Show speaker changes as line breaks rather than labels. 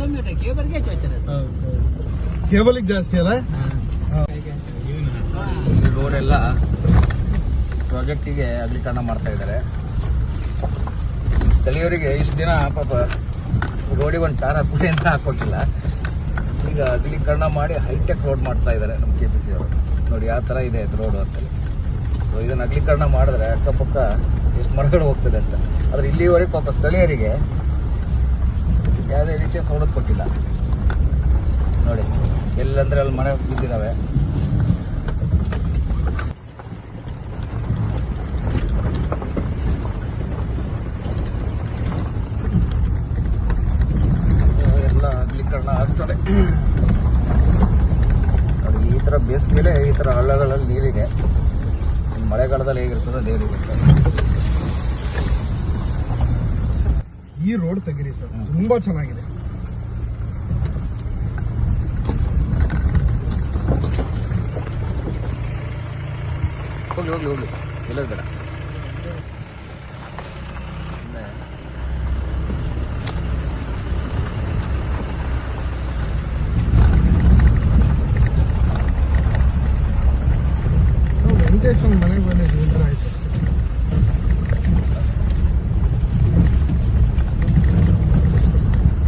ಕೇಬಲ್ಗೆ
ಕೇಬಲಿಗೆ ಜಾಸ್ತಿ ಅಲ್ಲ?
ರೋಡ್ ಎಲ್ಲ ಪ್ರಾಜೆಕ್ಟಿಗೆ ಅಗಲೀಕರಣ ಮಾಡ್ತಾ ಇದ್ದಾರೆ. ಸ್ಥಳೀಯರಿಗೆ ಇಷ್ಟು ದಿನ ಪಾಪ ರೋಡಿಗೆ ಒಂದು ಟಾರ್ ಹಾಕ್ಬಿಡಿ ಅಂತ ಹಾಕೋಕಿಲ್ಲ ಈಗ ಅಗಲೀಕರಣ ಮಾಡಿ ಹೈಟೆಕ್ ರೋಡ್ ಮಾಡ್ತಾ ಇದ್ದಾರೆ ನಮ್ಮ ಕೆ ಪಿ ಸಿ ಅವರು. ನೋಡಿ ಯಾವ ಥರ ಇದೆ ರೋಡ್ ಅಂತ ಸೊ ಇದನ್ನು ಅಗಲೀಕರಣ ಮಾಡಿದ್ರೆ ಅಕ್ಕಪಕ್ಕ ಎಷ್ಟು ಮರಗಳು ಹೋಗ್ತದೆ ಅಂತ. ಆದರೆ ಇಲ್ಲಿವರೆಗೆ ಪಾಪ ಸ್ಥಳೀಯರಿಗೆ ಯಾವುದೇ ರೀತಿಯ ಸವಲತ್ತು ಕೊಟ್ಟಿಲ್ಲ. ನೋಡಿ, ಎಲ್ಲಂದ್ರೆ ಅಲ್ಲಿ ಮನೆ ಬಿದ್ದಿದ್ದಾವೆ ಎಲ್ಲ ಅಗಲೀಕರಣ ಆಗ್ತದೆ. ನೋಡಿ, ಈ ಥರ ಬೇಸಿಗೆಲೆ ಈ ಥರ ಹಳ್ಳಗಳಲ್ಲಿ ನೀರಿದೆ. ಮಳೆಗಾಲದಲ್ಲಿ ಹೇಗಿರ್ತದೆ ದೇವರಿಗೆ
ಈ ರೋಡ್ ತೆಗಿರಿ ಸರ್ ತುಂಬಾ ಚೆನ್ನಾಗಿದೆ
ಹೋಗ್ಲಿ ಹೋಗ್ಲಿ ಹೋಗ್ಲಿ ಎಲ್ಲರೂ ಬೇಡ ಸುಮ್ನೆ
ನಾವು ವೆಂಕಟೇಶ್ ಅವ್ರ ಮನೆಗೆ ಬಂದಿದ್ವಿ